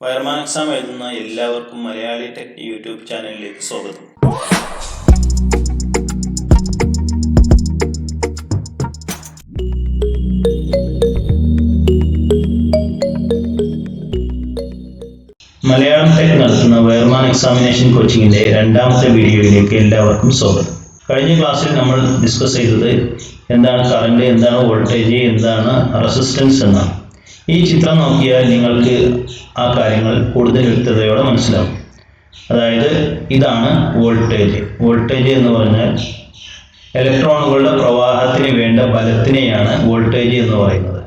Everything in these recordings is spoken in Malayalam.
വയർമാൻ എക്സാം എഴുതുന്ന എല്ലാവർക്കും മലയാളി ടെക് യൂട്യൂബ് ചാനലിലേക്ക് സ്വാഗതം. മലയാളം ടെക് നടത്തുന്ന വയർമാൻ എക്സാമിനേഷൻ കോച്ചിങ്ങിന്റെ രണ്ടാമത്തെ വീഡിയോയിലേക്ക് എല്ലാവർക്കും സ്വാഗതം. കഴിഞ്ഞ ക്ലാസ്സിൽ നമ്മൾ ഡിസ്കസ് ചെയ്തത് എന്താണ് കറണ്ട് എന്താണ് വോൾട്ടേജ് എന്താണ് റെസിസ്റ്റൻസ് എന്നാണ്. ഈ ചിത്രം നോക്കിയാൽ നിങ്ങൾക്ക് ആ കാര്യങ്ങൾ കൂടുതൽ വ്യക്തതയോടെ മനസ്സിലാവും. അതായത് ഇതാണ് വോൾട്ടേജ്. വോൾട്ടേജ് എന്ന് പറഞ്ഞാൽ ഇലക്ട്രോണുകളുടെ പ്രവാഹത്തിന് വേണ്ട ബലത്തിനെയാണ് വോൾട്ടേജ് എന്ന് പറയുന്നത്.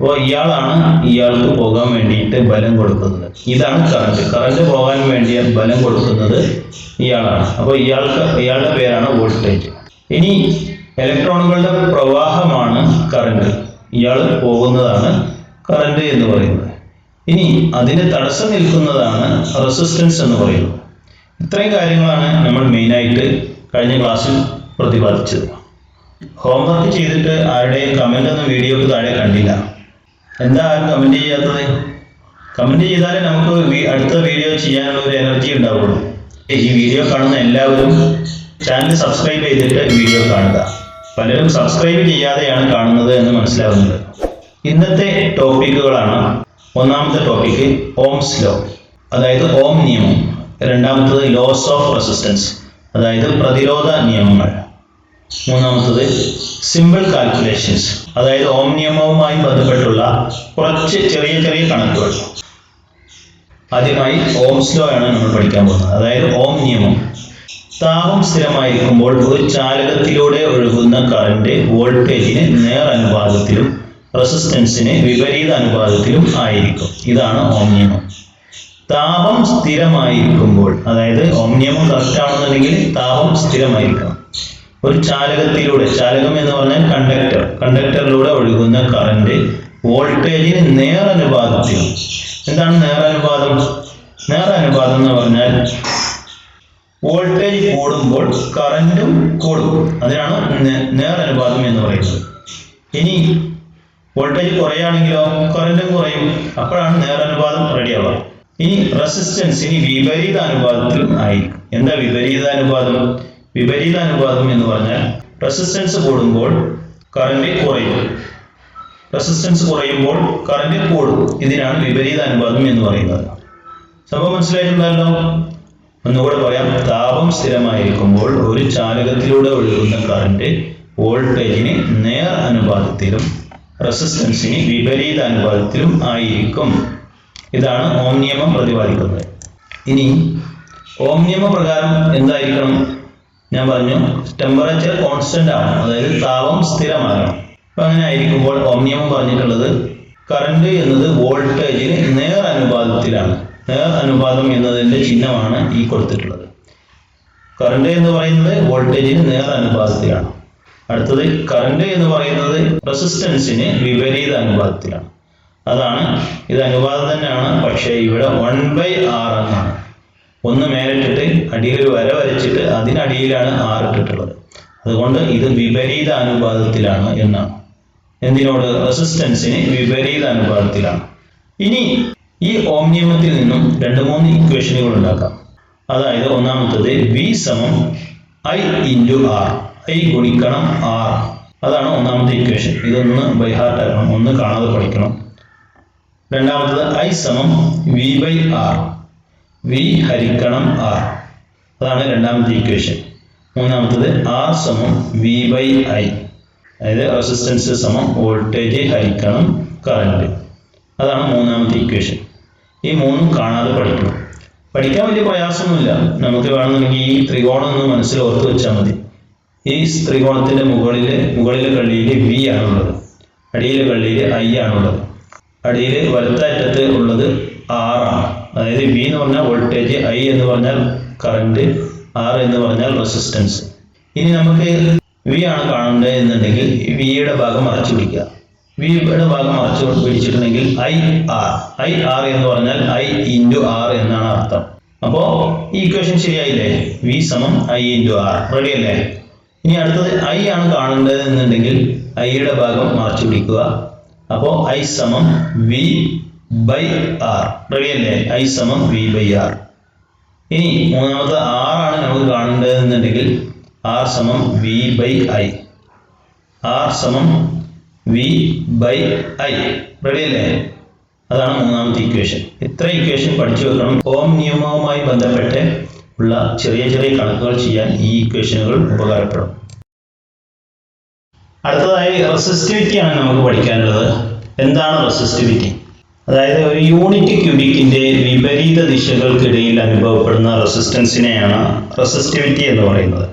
അപ്പോൾ ഇയാളാണ് ഇയാൾക്ക് പോകാൻ വേണ്ടിയിട്ട് ബലം കൊടുക്കുന്നത്. ഇതാണ് കറണ്ട്. കറണ്ട് പോകാൻ വേണ്ടി ബലം കൊടുക്കുന്നത് ഇയാളാണ്. അപ്പോൾ ഇയാൾക്ക് ഇയാളുടെ പേരാണ് വോൾട്ടേജ്. ഇനി ഇലക്ട്രോണുകളുടെ പ്രവാഹമാണ് കറണ്ട്. ഇയാൾ പോകുന്നതാണ് കറണ്ട് എന്ന് പറയുന്നത്. ഇനി അതിന് തടസ്സം നിൽക്കുന്നതാണ് റെസിസ്റ്റൻസ് എന്ന് പറയുന്നത്. ഇത്രയും കാര്യങ്ങളാണ് നമ്മൾ മെയിനായിട്ട് കഴിഞ്ഞ ക്ലാസ്സിൽ പ്രതിപാദിച്ചത്. ഹോംവർക്ക് ചെയ്തിട്ട് ആരുടെയും കമന്റ് ഒന്നും വീഡിയോക്ക് താഴെ കണ്ടില്ല. എന്താ ആരും കമന്റ് ചെയ്യാത്തത്? കമന്റ് ചെയ്താലേ നമുക്ക് അടുത്ത വീഡിയോ ചെയ്യാനുള്ള ഒരു എനർജി ഉണ്ടാവുള്ളൂ. ഈ വീഡിയോ കാണുന്ന എല്ലാവരും ചാനൽ സബ്സ്ക്രൈബ് ചെയ്തിട്ട് വീഡിയോ കാണുക. പലരും സബ്സ്ക്രൈബ് ചെയ്യാതെയാണ് കാണുന്നത് എന്ന് മനസ്സിലാവുന്നത്. ഇന്നത്തെ ടോപ്പിക്കുകളാണ്. ഒന്നാമത്തെ ടോപ്പിക്ക് ഓംസ് ലോ. അതായത് ഓം നിയമം. രണ്ടാമത്തത് ലോസ് ഓഫ് റെസിസ്റ്റൻസ് അതായത് പ്രതിരോധ നിയമങ്ങൾ. മൂന്നാമത്തത് സിമ്പിൾ കാൽക്കുലേഷൻസ് അതായത് ഓം നിയമവുമായി ബന്ധപ്പെട്ടുള്ള കുറച്ച് ചെറിയ ചെറിയ കണക്കുകൾ. ആദ്യമായി ഓംസ് ലോ ആണ് നമ്മൾ പഠിക്കാൻ പോകുന്നത്. അതായത് ഓം നിയമം. താപം സ്ഥിരമായിരിക്കുമ്പോൾ ഒരു ചാലകത്തിലൂടെ ഒഴുകുന്ന കറന്റ് വോൾട്ടേജിന് നേർ അനുപാതത്തിലും റെസിസ്റ്റൻസിന് വിപരീത അനുപാതത്തിലും ആയിരിക്കും. ഇതാണ് ഓം നിയമം താപം സ്ഥിരമായിരിക്കുമ്പോൾ അതായത് ഓം നിയമം കറക്റ്റ് ആണെന്നുണ്ടെങ്കിൽ താപം സ്ഥിരമായിരിക്കണം. ഒരു ചാലകത്തിലൂടെ ചാലകം എന്ന് പറഞ്ഞാൽ കണ്ടക്ടർ കണ്ടക്ടറിലൂടെ ഒഴുകുന്ന കറണ്ട് വോൾട്ടേജിന് നേർ അനുപാതത്തിലും. എന്താണ് നേരനുപാതം നേരനുപാതം എന്ന് പറഞ്ഞാൽ വോൾട്ടേജ് കൂടുമ്പോൾ കറണ്ടും കൂടും. അതിനാണ് നേരനുപാതം എന്ന് പറയുന്നത്. ഇനി വോൾട്ടേജ് കുറയുകയാണെങ്കിലോ കറന്റും കുറയും. അപ്പോഴാണ് നേർ അനുപാതം റെഡിയാവുക. ഇനി റെസിസ്റ്റൻസ് ഇനി വിപരീത അനുപാതത്തിൽ ആയിരിക്കും. എന്താ വിപരീത അനുപാതം വിപരീത അനുപാതം എന്ന് പറഞ്ഞാൽ റെസിസ്റ്റൻസ് കൂടുമ്പോൾ കറന്റ് കുറയും. റെസിസ്റ്റൻസ് കുറയുമ്പോൾ കറന്റ് കൂടും. ഇതിനാണ് വിപരീത അനുപാതം എന്ന് പറയുന്നത്. സംഭവം മനസ്സിലായിട്ടുണ്ടല്ലോ ഒന്നുകൂടെ പറയാം. താപം സ്ഥിരമായിരിക്കുമ്പോൾ ഒരു ചാലകത്തിലൂടെ ഒഴുകുന്ന കറന്റ് വോൾട്ടേജിന് നേർ അനുപാതത്തിലും റെസിസ്റ്റൻസിന് വിപരീത അനുപാതത്തിലും ആയിരിക്കും. ഇതാണ് ഓം നിയമം പ്രതിപാദിക്കുന്നത്. ഇനി ഓം നിയമ പ്രകാരം എന്തായിരിക്കണം? ഞാൻ പറഞ്ഞു ടെമ്പറേച്ചർ കോൺസ്റ്റന്റ് ആണ്. അതായത് താപം സ്ഥിരമാണ് അപ്പൊ അങ്ങനെ ആയിരിക്കുമ്പോൾ ഓം നിയമം പറഞ്ഞിട്ടുള്ളത് കറണ്ട് എന്നത് വോൾട്ടേജിന് നേർ അനുപാതത്തിലാണ്. നേർ അനുപാതം എന്നതിന്റെ ചിഹ്നമാണ് ഈ കൊടുത്തിട്ടുള്ളത്. കറണ്ട് എന്ന് പറയുന്നത് വോൾട്ടേജിന് നേർ അനുപാതത്തിലാണ്. അടുത്തത് കറണ്ട് എന്ന് പറയുന്നത് റെസിസ്റ്റൻസിന് വിപരീത അനുപാതത്തിലാണ്. അതാണ് ഇത് അനുപാതം തന്നെയാണ്. പക്ഷേ ഇവിടെ വൺ ബൈ ആർ എന്നാണ്. ഒന്ന് മേലിട്ടിട്ട് അടിയിൽ ഒരു വര വരച്ചിട്ട് അതിനടിയിലാണ് ആർ ഇട്ടിട്ടുള്ളത്. അതുകൊണ്ട് ഇത് വിപരീത അനുപാതത്തിലാണ് എന്നാണ്. എന്തിനോട്? റെസിസ്റ്റൻസിന് വിപരീത അനുപാതത്തിലാണ്. ഇനി ഈ ഓം നിയമത്തിൽ നിന്നും രണ്ട് മൂന്ന് ഇക്വേഷനുകൾ ഉണ്ടാക്കാം. അതായത് ഒന്നാമത്തത് വി സമം ഐ ഇന്റു ആർ ഐ ഗുണിക്കണം ആർ. അതാണ് ഒന്നാമത്തെ ഇക്വേഷൻ ഇതൊന്ന് ബൈഹാർട്ട് ആക്കണം. ഒന്ന് കാണാതെ പഠിക്കണം. രണ്ടാമത്തത് ഐ സമം വി ബൈ ആർ വി ഹരിക്കണം ആർ അതാണ് രണ്ടാമത്തെ ഇക്വേഷൻ മൂന്നാമത്തത് ആർ സമം വി ബൈ ഐ അതായത് റെസിസ്റ്റൻസ് സമം വോൾട്ടേജ് ഹരിക്കണം കറണ്ട് അതാണ് മൂന്നാമത്തെ ഇക്വേഷൻ ഈ മൂന്നും കാണാതെ പഠിക്കണം. പഠിക്കാൻ വലിയ പ്രയാസമൊന്നുമില്ല. നമുക്ക് വേണമെന്നുണ്ടെങ്കിൽ ഈ ത്രികോണം ഒന്ന് മനസ്സിൽ ഓർത്ത് വെച്ചാൽ മതി. ഈ ത്രികോണത്തിന്റെ മുകളിൽ മുകളിലെ കള്ളിയിൽ വി ആണുള്ളത്. അടിയിലെ കള്ളിയിൽ ഐ ആണുള്ളത്. അടിയിൽ വലത്തറ്റത്ത് ഉള്ളത് ആർ ആണ്. അതായത് വി എന്ന് പറഞ്ഞാൽ വോൾട്ടേജ് ഐ എന്ന് പറഞ്ഞാൽ കറണ്ട് ആർ എന്ന് പറഞ്ഞാൽ റെസിസ്റ്റൻസ് ഇനി നമുക്ക് വി ആണ് കാണേണ്ടത് എന്നുണ്ടെങ്കിൽ വിയുടെ ഭാഗം മറച്ചു പിടിക്കുക. വിയുടെ ഭാഗം മറച്ചു പിടിച്ചിട്ടുണ്ടെങ്കിൽ ഐ ആർ ഐ ആർ എന്ന് പറഞ്ഞാൽ ഐ ഇന്റു ആർ എന്നാണ് അർത്ഥം. അപ്പോ ഈ ഇക്വേഷൻ ശരിയായില്ലേ? വി സമം ഐ ഇന്റു ആർ റെഡി അല്ലേ? ഇനി അടുത്തത് ഐ ആണ് കാണേണ്ടത് എന്നുണ്ടെങ്കിൽ ഐയുടെ ഭാഗം മറച്ചു പിടിക്കുക. അപ്പോൾ ഐ സമം V by R. Ready I സമം വി ബൈ ആർ. ഇനി മൂന്നാമത്തെ ആണ് നമുക്ക് കാണേണ്ടത് എന്നുണ്ടെങ്കിൽ ആർ സമം വി ബൈ ഐ. ആർ സമം വി ബൈ ഐ. റെഡി അതാണ് മൂന്നാമത്തെ ഇക്വേഷൻ. ഇത്ര ഇക്വേഷൻ പഠിച്ചു വെക്കണം. ഓം നിയമവുമായി ബന്ധപ്പെട്ട് ഉള്ള ചെറിയ ചെറിയ കണക്കുകൾ ചെയ്യാൻ ഈ ഇക്വേഷനുകൾ ഉപകാരപ്പെടും. അടുത്തതായി റെസിസ്റ്റിവിറ്റി ആണ് നമുക്ക് പഠിക്കാനുള്ളത്. എന്താണ് റെസിസ്റ്റിവിറ്റി അതായത് ഒരു യൂണിറ്റ് ക്യൂബിക്കിന്റെ വിപരീത ദിശകൾക്കിടയിൽ അനുഭവപ്പെടുന്ന റെസിസ്റ്റൻസിനെയാണ് റെസിസ്റ്റിവിറ്റി എന്ന് പറയുന്നത്.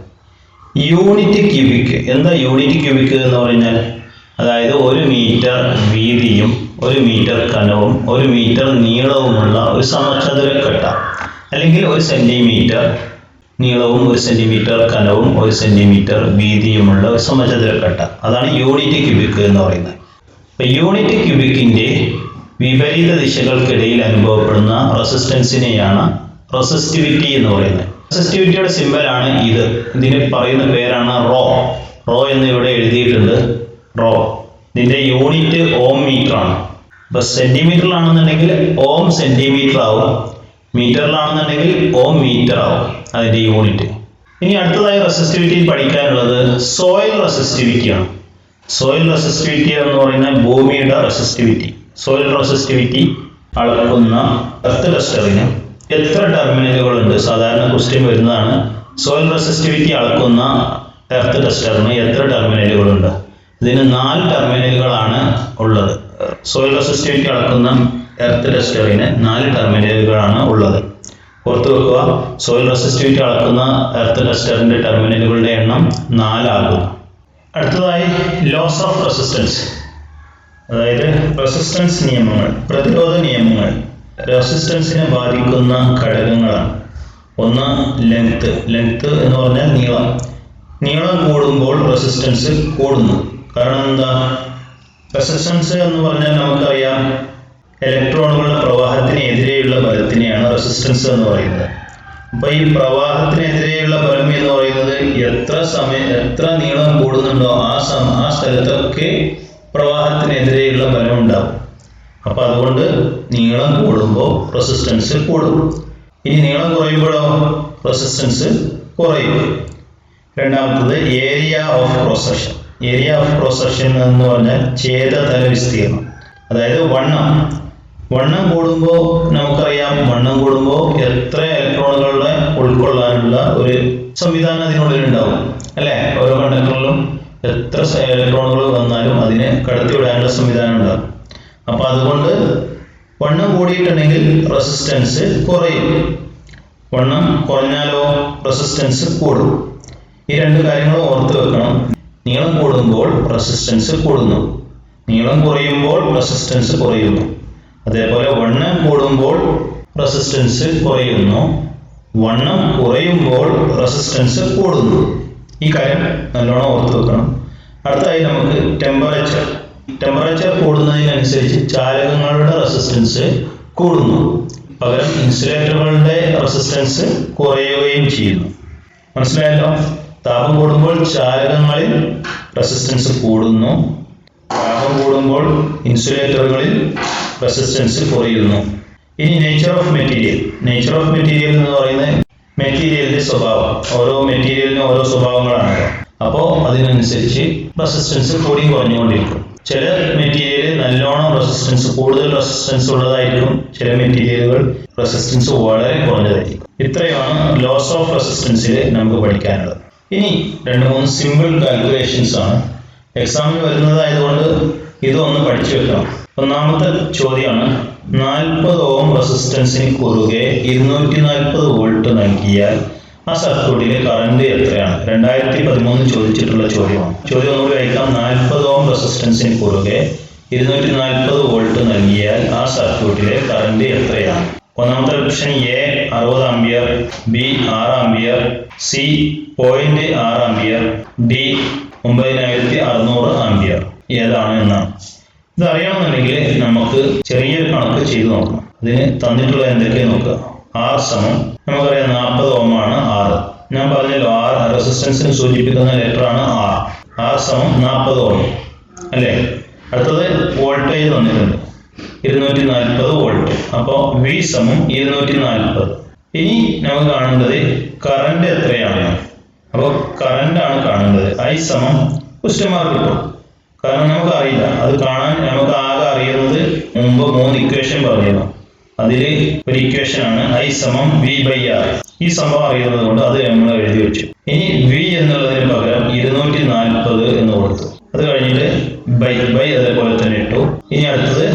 യൂണിറ്റ് ക്യൂബിക് എന്താ യൂണിറ്റ് ക്യൂബിക് എന്ന് പറഞ്ഞാൽ? അതായത് ഒരു മീറ്റർ വീതിയും ഒരു മീറ്റർ കനവും ഒരു മീറ്റർ നീളവുമുള്ള ഒരു സമചതുരക്കട്ട അല്ലെങ്കിൽ ഒരു സെന്റിമീറ്റർ നീളവും ഒരു സെന്റിമീറ്റർ കനവും ഒരു സെന്റിമീറ്റർ വീതിയുമുള്ള ഒരു സമചതുരക്കട്ട അതാണ് യൂണിറ്റ് ക്യൂബിക് എന്ന് പറയുന്നത്. അപ്പൊ യൂണിറ്റ് ക്യൂബിക്കിന്റെ വിപരീത ദിശകൾക്കിടയിൽ അനുഭവപ്പെടുന്ന റെസിസ്റ്റൻസിനെയാണ് റെസിസ്റ്റിവിറ്റി എന്ന് പറയുന്നത്. റെസിസ്റ്റിവിറ്റിയുടെ സിമ്പലാണ് ഇത്. ഇതിന് പറയുന്ന പേരാണ് റോ. റോ എന്ന് ഇവിടെ എഴുതിയിട്ടുണ്ട്. റോ. ഇതിന്റെ യൂണിറ്റ് ഓം മീറ്റർ ആണ് ഇപ്പൊ സെന്റിമീറ്ററിലാണെന്നുണ്ടെങ്കിൽ ഓം സെന്റിമീറ്റർ ആവും. മീറ്ററിലാണെന്നുണ്ടെങ്കിൽ ഓ മീറ്റർ ആവും അതിന്റെ യൂണിറ്റ്. ഇനി അടുത്തതായി റെസിസ്റ്റിവിറ്റി പഠിക്കാനുള്ളത് സോയിൽ റെസിസ്റ്റിവിറ്റിയാണ്. സോയിൽ റെസിസ്റ്റിവിറ്റി എന്ന് പറയുന്ന ഭൂമിയുടെ റെസിസ്റ്റിവിറ്റി. സോയിൽ റെസിസ്റ്റിവിറ്റി അളക്കുന്ന എർത്ത് ടെസ്റ്ററിന് എത്ര ടെർമിനലുകൾ ഉണ്ട് സാധാരണ ക്വസ്റ്റ്യൻ വരുന്നതാണ് സോയിൽ റെസിസ്റ്റിവിറ്റി അളക്കുന്ന എർത്ത് ടെസ്റ്ററിന് എത്ര ടെർമിനലുകൾ ഉണ്ട് ഇതിന് നാല് ടെർമിനലുകളാണ് ഉള്ളത്. സോയിൽ റെസിസ്റ്റിവിറ്റി അളക്കുന്ന എർത്ത് ടെസ്റ്ററിന് നാല് ടെർമിനലുകളാണ് ഉള്ളത്. ഓർത്ത് വെക്കുക സോയിൽ റെസിസ്റ്റിവിറ്റി അളക്കുന്ന എർത്ത് ടെസ്റ്ററിന്റെ ടെർമിനലുകളുടെ എണ്ണം നാലാകുന്നു. അടുത്തതായി ലോസ് ഓഫ് റെസിസ്റ്റൻസ് അതായത് റെസിസ്റ്റൻസ് നിയമങ്ങൾ പ്രതിരോധ നിയമങ്ങൾ. റെസിസ്റ്റൻസിനെ ബാധിക്കുന്ന ഘടകങ്ങളാണ്. ഒന്ന് ലെങ്ത് ലെങ്ത് എന്ന് പറഞ്ഞാൽ നീളം. നീളം കൂടുമ്പോൾ റെസിസ്റ്റൻസ് കൂടുന്നു. കാരണം എന്താ? റെസിസ്റ്റൻസ് എന്ന് പറഞ്ഞാൽ നമുക്കറിയാം ഇലക്ട്രോണുകളുടെ പ്രവാഹത്തിന് എതിരെയുള്ള ബലത്തിനെയാണ് റെസിസ്റ്റൻസ് എന്ന് പറയുന്നത്. അപ്പൊ ഈ പ്രവാഹത്തിനെതിരെയുള്ള ബലം എന്ന് പറയുന്നത് എത്ര സമയം എത്ര നീളം കൂടുന്നുണ്ടോ ആ സമ ആ സ്ഥലത്തൊക്കെ പ്രവാഹത്തിനെതിരെയുള്ള ബലം ഉണ്ടാവും. അപ്പൊ അതുകൊണ്ട് നീളം കൂടുമ്പോൾ റെസിസ്റ്റൻസ് കൂടും. ഇനി നീളം കുറയുമ്പോഴോ? റെസിസ്റ്റൻസ് കുറയും. രണ്ടാമത്തത് area of cross section. Area of cross section എന്ന് പറഞ്ഞാൽ ഛേദതല വിസ്തീർണം അതായത് വണ്ണം. വണ്ണം കൂടുമ്പോൾ നമുക്കറിയാം വണ്ണം കൂടുമ്പോൾ എത്ര ഇലക്ട്രോണുകളുടെ ഉൾക്കൊള്ളാനുള്ള ഒരു സംവിധാനം അതിനുള്ളിൽ ഉണ്ടാവും അല്ലെ? ഓരോ കണ്ടക്ടറിലും എത്ര ഇലക്ട്രോണുകൾ വന്നാലും അതിനെ കടത്തിവിടാനുള്ള സംവിധാനം ഉണ്ടാവും. അപ്പൊ അതുകൊണ്ട് വണ്ണം കൂടിയിട്ടുണ്ടെങ്കിൽ റെസിസ്റ്റൻസ് കുറയും. വണ്ണം കുറഞ്ഞാലോ റെസിസ്റ്റൻസ് കൂടും. ഈ രണ്ട് കാര്യങ്ങളും ഓർത്ത് വെക്കണം. നീളം കൂടുമ്പോൾ റെസിസ്റ്റൻസ് കൂടുന്നു. നീളം കുറയുമ്പോൾ റെസിസ്റ്റൻസ് കുറയുന്നു. അതേപോലെ വണ്ണം കൂടുമ്പോൾ റെസിസ്റ്റൻസ് കുറയുന്നു. വണ്ണം കുറയുമ്പോൾ റെസിസ്റ്റൻസ് കൂടുന്നു. ഈ കാര്യം നല്ലോണം ഓർത്തു വെക്കണം. അടുത്തായി നമുക്ക് ടെമ്പറേച്ചർ ടെമ്പറേച്ചർ കൂടുന്നതിനനുസരിച്ച് ചാലകങ്ങളുടെ റെസിസ്റ്റൻസ് കൂടുന്നു. പകരം ഇൻസുലേറ്ററുകളുടെ റെസിസ്റ്റൻസ് കുറയുകയും ചെയ്യുന്നു. മനസ്സിലായല്ലോ? താപം കൂടുമ്പോൾ ചാലകങ്ങളിൽ റെസിസ്റ്റൻസ് കൂടുന്നു. താപം കൂടുമ്പോൾ ഇൻസുലേറ്ററുകളിൽ റെസിസ്റ്റൻസ് കുറയുന്നു ഇനി nature of material nature of material എന്ന് പറയുന്നത് മെറ്റീരിയലിന്റെ സ്വഭാവം. ഓരോ മെറ്റീരിയലിനും ഓരോ സ്വഭാവങ്ങളാണ്. അപ്പോൾ അതിനനുസരിച്ച് റെസിസ്റ്റൻസ് കൂടി കുറഞ്ഞുകൊണ്ടിരിക്കും. ചില മെറ്റീരിയൽ നല്ലോണം റെസിസ്റ്റൻസ് കൂടുതൽ റെസിസ്റ്റൻസ് ഉള്ളതായിരിക്കും. ചില മെറ്റീരിയലുകൾ റെസിസ്റ്റൻസ് വളരെ കുറഞ്ഞതായിരിക്കും. ഇത്രയാണ് ലോസ് ഓഫ് റെസിസ്റ്റൻസിൽ നമുക്ക് പഠിക്കാനുള്ളത്. ഇനി രണ്ട് മൂന്ന് സിമ്പിൾ കാൽക്കുലേഷൻസ് ആണ്. എക്സാമിന് വരുന്നതായതുകൊണ്ട് ഇതൊന്ന് പഠിച്ചു വെക്കണം. ഒന്നാമത്തെ ചോദ്യമാണ് നാൽപ്പത് ഓം റെസിസ്റ്റൻസിന് കുറുകെ ഇരുന്നൂറ്റി നാൽപ്പത് വോൾട്ട് നൽകിയാൽ ആ സർക്യൂട്ടിലെ കറണ്ട് എത്രയാണ്? രണ്ടായിരത്തി പതിമൂന്ന് ചോദിച്ചിട്ടുള്ള ചോദ്യമാണ്. ചോദ്യം ഒന്നുകൂടി വായിക്കാം. നാൽപ്പത് ഓം റെസിസ്റ്റൻസിന് കുറുകെ ഇരുന്നൂറ്റി നാൽപ്പത് വോൾട്ട് നൽകിയാൽ ആ സർക്യൂട്ടിലെ കറണ്ട് എത്രയാണ്? ഒന്നാമത്തെ ഓപ്ഷൻ എ അറുപത് ആംബിയർ ബി ആറ് ആംബിയർ സി പോയിന്റ് ആറ് ആംബിയർ ഡി ഒമ്പതിനായിരത്തി അറുന്നൂറ് ആംബിയർ ഏതാണ് എന്നാണ് ഇത് അറിയാമെന്നുണ്ടെങ്കിൽ നമുക്ക് ചെറിയൊരു കണക്ക് ചെയ്തു നോക്കണം അതിന് തന്നിട്ടുള്ള എന്തൊക്കെ നോക്കുക? ആർ സമം നമുക്കറിയാം നാൽപ്പത് ഓമാണ് ആറ്. ഞാൻ പറഞ്ഞല്ലോ ആർ റെസിസ്റ്റൻസിന് സൂചിപ്പിക്കുന്ന ലെറ്റർ ആണ് ആർ. ആർ സമം നാൽപ്പത് ഓം. അല്ലേ? അടുത്തത് വോൾട്ടേജ് തന്നിട്ടുണ്ട്. ഇരുന്നൂറ്റി നാൽപ്പത് വോൾട്ട്. അപ്പോൾ വി സമം ഇരുന്നൂറ്റി നാൽപ്പത് ഇനി നമുക്ക് കാണേണ്ടത് കറണ്ട് എത്രയാണ്? അപ്പോൾ കറന്റ് ആണ് കാണേണ്ടത് ഐ സമം ക്വസ്റ്റ്യൻ മാർക്ക് കിട്ടും. കാരണം നമുക്ക് അറിയില്ല അത് കാണാൻ നമുക്ക് ആകെ അറിയുന്നത് മുമ്പ് മൂന്ന് ഇക്വേഷൻ പറയണം അതിൽ ഒരു ഇക്വേഷൻ ആണ് ഐ സമം വി ബൈ ആർ ഈ സംഭവം അറിയുന്നത് കൊണ്ട് അത് നമ്മൾ എഴുതി വെച്ചു. ഇനി വി എന്നുള്ളതിന് പകരം ഇരുന്നൂറ്റി നാൽപ്പത് എന്ന് കൊടുത്തു. അത് കഴിഞ്ഞിട്ട് ബൈ ബൈ അതേപോലെ തന്നെ ഇട്ടു. ഇനി അടുത്തത്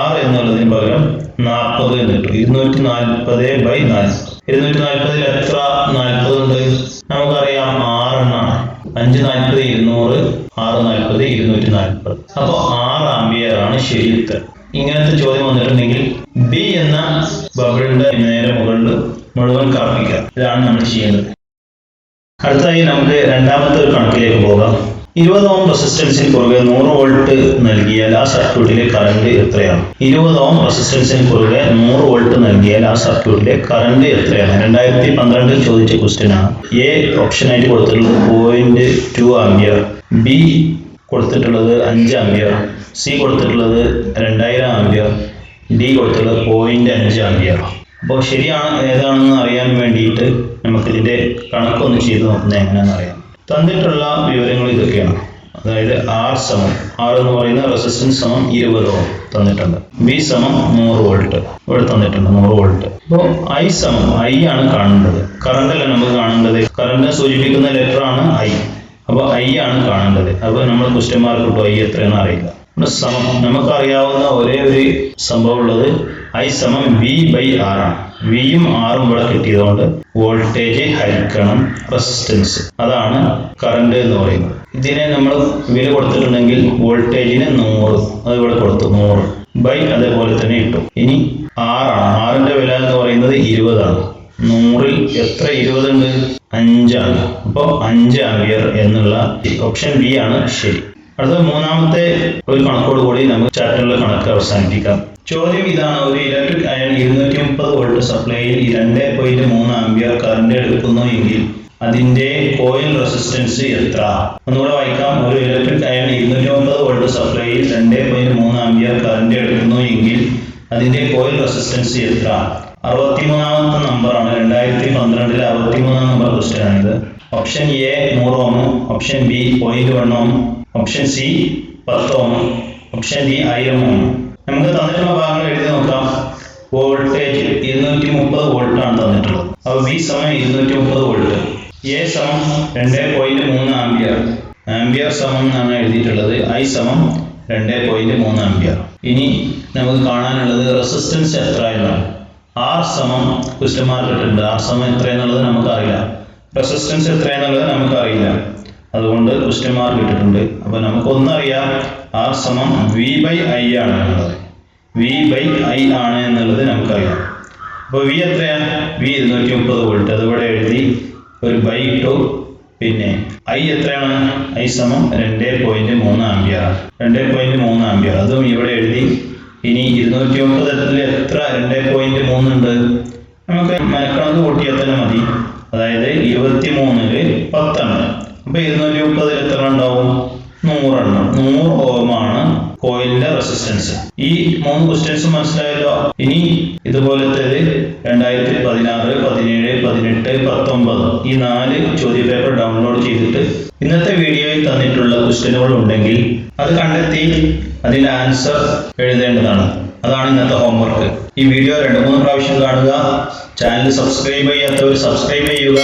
ആർ എന്നുള്ളതിന് പകരം നാൽപ്പത് എന്ന് ഇട്ടു ഇരുന്നൂറ്റി നാൽപ്പത് ബൈ നാൽപ്പത് ഇരുന്നൂറ്റി നാൽപ്പതിൽ എത്ര നാൽപ്പത് ഉണ്ട്? നമുക്കറിയാം ആറെണ്ണാണ് അഞ്ച് നാൽപ്പത് ഇരുന്നൂറ് ആറ് നാൽപ്പത് ഇരുന്നൂറ്റി നാൽപ്പത് അപ്പോൾ ആറ് ആംബിയർ ആണ് ശരി ഇങ്ങനത്തെ ചോദ്യം വന്നിട്ടുണ്ടെങ്കിൽ ബി എന്ന ബബിളിന്റെ നേരെ മുകളിൽ മുഴുവൻ കറപ്പിക്കുക. ഇതാണ് നമ്മൾ ചെയ്യുന്നത് അടുത്തായി നമുക്ക് രണ്ടാമത്തെ ഒരു കണക്കിലേക്ക് പോകാം. ഇരുപത് ഓം റെസിസ്റ്റൻസിന് കുറുകെ നൂറ് വോൾട്ട് നൽകിയാൽ ആ സർക്യൂട്ടിലെ കറണ്ട് എത്രയാണ്? ഇരുപത് ഓം റെസിസ്റ്റൻസിന് കുറുകെ നൂറ് വോൾട്ട് നൽകിയാൽ ആ സർക്യൂട്ടിലെ കറണ്ട് എത്രയാണ്? രണ്ടായിരത്തി പന്ത്രണ്ടിൽ ചോദിച്ച ക്വസ്റ്റ്യൻ ആണ് എ ഓപ്ഷനായിട്ട് കൊടുത്തിട്ടുള്ളത് പോയിന്റ് ടു ആംബിയർ ബി കൊടുത്തിട്ടുള്ളത് അഞ്ച് ആംബിയർ സി കൊടുത്തിട്ടുള്ളത് രണ്ടായിരം ആംബിയർ ഡി കൊടുത്തിട്ടുള്ളത് പോയിന്റ് അഞ്ച് ആംബിയർ അപ്പോൾ ശരിയാണ് ഏതാണെന്ന് അറിയാൻ വേണ്ടിയിട്ട് നമുക്കിതിന്റെ കണക്കൊന്ന് ചെയ്ത് നോക്കുന്നത് എങ്ങനെയാണെന്ന് അറിയാം. തന്നിട്ടുള്ള വിവരങ്ങൾ ഇതൊക്കെയാണ്. അതായത് ആർ സമം ആർ എന്ന് പറയുന്ന റെസിസ്റ്റൻസ് സമം ഇരുപത് ഓം തന്നിട്ടുണ്ട്. ബി സമം നൂറ് വോൾട്ട് ഇവിടെ തന്നിട്ടുണ്ട് നൂറ് വോൾട്ട് അപ്പോൾ ഐ സമം ഐ ആണ് കാണേണ്ടത്. കറണ്ട് അല്ല നമുക്ക് കാണേണ്ടത്? കറണ്ട് സൂചിപ്പിക്കുന്ന ലെറ്റർ ആണ് ഐ അപ്പോൾ ഐ ആണ് കാണേണ്ടത്. അപ്പോൾ നമ്മൾ ക്വസ്റ്റ്യൻ മാർക്ക് കിട്ടും ഐ എത്രയെന്ന് അറിയില്ല. ഇവിടെ സമം നമുക്കറിയാവുന്ന ഒരേ ഒരു സംഭവം ഉള്ളത് ഐ സമം വി ബൈ ആർ ആണ്. വിയും ആറും ഇവിടെ കിട്ടിയതുകൊണ്ട് വോൾട്ടേജ് ഹരിക്കണം റെസിസ്റ്റൻസ്. അതാണ് കറണ്ട് എന്ന് പറയുന്നത്. ഇതിനെ നമ്മൾ വില കൊടുത്തിട്ടുണ്ടെങ്കിൽ വോൾട്ടേജിന് നൂറ് അത് ഇവിടെ കൊടുത്തു നൂറ്. ബൈ അതേപോലെ തന്നെ ഇട്ടു. ഇനി ആറാണ് ആറിന്റെ വില എന്ന് പറയുന്നത് ഇരുപതാണ്. നൂറിൽ എത്ര ഇരുപതുണ്ട്? അഞ്ചാണ്. അപ്പോൾ അഞ്ച് ആംബിയർ എന്നുള്ള ഓപ്ഷൻ ബി ആണ് ശരി. അടുത്ത മൂന്നാമത്തെ ഒരു കണക്കോട് കൂടി നമുക്ക് ചാപ്റ്ററിലെ കണക്ക് അവസാനിപ്പിക്കാം. ചോദ്യം ഇതാണ്. ഒരു ഇലക്ട്രിക് അയൺ ഇരുന്നൂറ്റി മുപ്പത് വോൾട്ട് സപ്ലൈയിൽ രണ്ട് പോയിന്റ് മൂന്ന് ആംബിയർ കറണ്ട് എടുക്കുന്നു എങ്കിൽ അതിന്റെ കോയിൽ റെസിസ്റ്റൻസ് എത്ര? ഒന്നുകൂടെ വായിക്കാം. ഒരു ഇലക്ട്രിക് അയൺ ഇരുന്നൂറ്റി മുപ്പത് വോൾട്ട് സപ്ലൈയിൽ രണ്ട് പോയിന്റ് മൂന്ന് ആംബിയർ കറണ്ട് എടുക്കുന്നു എങ്കിൽ അതിന്റെ കോയിൽ റെസിസ്റ്റൻസ് എത്ര? അറുപത്തിമൂന്നാമത്തെ നമ്പറാണ് രണ്ടായിരത്തി പന്ത്രണ്ടിലെ അറുപത്തിമൂന്നാം നമ്പർ ക്വസ്റ്റ്യൻ ആണിത്. ഓപ്ഷൻ എ നൂറ് ഓമും option B point one ohm option C പത്ത് ഓപ്ഷൻ ഡി ആയിരം ഓം നമുക്ക് തന്നിട്ടുള്ള ഭാഗങ്ങൾ എഴുതി നോക്കാം. വോൾട്ടേജ് ഇരുന്നൂറ്റി മുപ്പത് വോൾട്ട് ആണ് തന്നിട്ടുള്ളത്. അപ്പോൾ ബി സമയം ഇരുന്നൂറ്റി മുപ്പത് വോൾട്ട് എ സമം രണ്ട് പോയിന്റ് മൂന്ന് ആംബിയർ ആംബിയർ സമം എന്നാണ് എഴുതിയിട്ടുള്ളത്. ഐ സമം രണ്ട് പോയിന്റ് മൂന്ന് ആംബിയർ ഇനി നമുക്ക് കാണാനുള്ളത് റെസിസ്റ്റൻസ് എത്ര എന്നാണ് ആർ സമം ക്വസ്റ്റ്യൻ ഇട്ടിട്ടുണ്ട്. ആർ സമം എത്ര എന്നുള്ളത് നമുക്കറിയില്ല. റെസിസ്റ്റൻസ് എത്ര എന്നുള്ളത് നമുക്കറിയില്ല. അതുകൊണ്ട് ക്വസ്റ്റ്യൻ മാർക്ക് ഇട്ടിട്ടുണ്ട്. അപ്പോൾ നമുക്കൊന്നറിയാം ആർ സമം വി ബൈ ഐ ആണ് എന്നുള്ളത് വി ബൈ ഐ ആണ് എന്നുള്ളത് നമുക്കറിയാം. അപ്പോൾ വി എത്രയാണ് വി ഇരുന്നൂറ്റി മുപ്പത് വോൾട്ട് അതുപോലെ എഴുതി ഒരു ബൈ ടു പിന്നെ ഐ എത്രയാണ്? ഐ സമം രണ്ട് പോയിന്റ് മൂന്ന് ആംബിയർ രണ്ട് പോയിന്റ് മൂന്ന് ആംബിയർ അതും ഇവിടെ എഴുതി. ഇനി ഇരുന്നൂറ്റി മുപ്പതിൽ എത്ര? രണ്ട് പോയിന്റ് മൂന്ന് ഉണ്ട്. നമുക്ക് മരക്കണക്ക് കൂട്ടിയാൽ തന്നെ മതി. അതായത് ഇരുപത്തി മൂന്നിൽ പത്തെണ്ണം അപ്പൊ ഇരുന്നൂറ്റി മുപ്പതിൽ എത്ര ഉണ്ടാവും? നൂറെണ്ണം. നൂറ് ഓമാണ് കോയിലിന്റെ റെസിസ്റ്റൻസ് ഈ മൂന്ന് ക്വസ്റ്റ്യൻസ് മനസ്സിലായല്ലോ? ഇനി ഇതുപോലത്തേത് രണ്ടായിരത്തി പതിനാറ് പതിനേഴ് പതിനെട്ട് പത്തൊമ്പത്. ഈ നാല് ചോദ്യ പേപ്പർ ഡൗൺലോഡ് ചെയ്തിട്ട് ഇന്നത്തെ വീഡിയോയിൽ തന്നിട്ടുള്ള ക്വസ്റ്റ്യനുകൾ ഉണ്ടെങ്കിൽ അത് കണ്ടെത്തി അതിന്റെ ആൻസർ എഴുതേണ്ടതാണ്. അതാണ് ഇന്നത്തെ ഹോംവർക്ക് ഈ വീഡിയോ രണ്ടു മൂന്ന് പ്രാവശ്യം കാണുക. ചാനൽ സബ്സ്ക്രൈബ് ചെയ്യാത്തവർ സബ്സ്ക്രൈബ് ചെയ്യുക.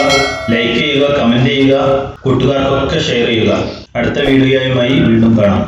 ലൈക്ക് ചെയ്യുക കമന്റ് ചെയ്യുക. കൂട്ടുകാർക്കൊക്കെ ഷെയർ ചെയ്യുക. അടുത്ത വീഡിയോയുമായി വീണ്ടും കാണാം.